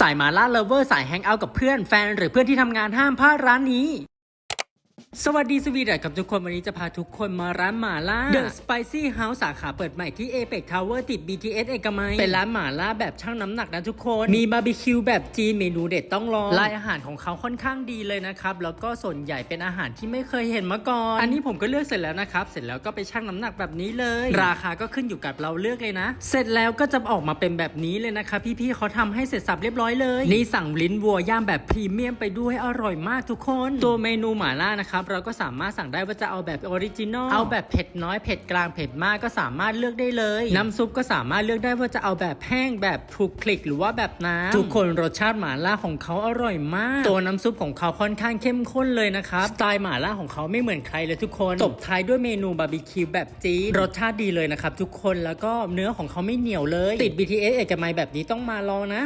สายมาล่าเลเวอร์สายแฮงเอาท์กับเพื่อนแฟน หรือเพื่อนที่ทำงานห้ามพลาดร้านนี้ สวัสดีสวีดัตกับทุกคนวันนี้จะพาทุกคนมาร้านหมาล่า The Spicy House สาขาเปิดใหม่ที่ Apex Tower ติด BTS เอกมัย เป็นร้านหมาล่าแบบชั่งน้ำหนักนะทุกคน มีบาร์บีคิวแบบจีนเมนูเด็ดต้องลองรายอาหารของเขาค่อนข้างดีเลยนะครับ แล้วก็ส่วนใหญ่เป็นอาหารที่ไม่เคยเห็นมาก่อน อันนี้ผมก็เลือกเสร็จแล้วนะครับ เสร็จแล้วก็ไปชั่งน้ำหนักแบบนี้เลย ราคาก็ขึ้นอยู่กับเราเลือกเลยนะ เสร็จแล้วก็จะออกมาเป็นแบบนี้เลยนะคะพี่ๆเขาทำให้เสร็จสับเรียบร้อยเลย นี่สั่งลิ้นวัวย่างแบบพรีเมียมไปด้วยอร่อยมากทุกคน ตัวเมนูหม่าล่านะครับเราก็สามารถสั่งได้ว่าจะเอาแบบออริจินอลเอาแบบเผ็ดน้อยเผ็ดกลางเผ็ดมากก็สามารถเลือกได้เลย น้ำซุปก็สามารถเลือกได้ว่าจะเอาแบบแห้งแบบคลุกคลิกหรือว่าแบบน้ำทุกคนรสชาติหม่าล่าของเขาอร่อยมาก ตัวน้ำซุปของเขาค่อนข้างเข้มข้นเลยนะครับสไตล์หม่าล่าของเขาไม่เหมือนใครเลยทุกคนตบท้ายด้วยเมนูบาร์บีคิวแบบจี๊ดรสชาติดีเลยนะครับทุกคนแล้วก็เนื้อของเขาไม่เหนียวเลย ติด BTS เอกมัยแบบนี้ต้องมาลองนะ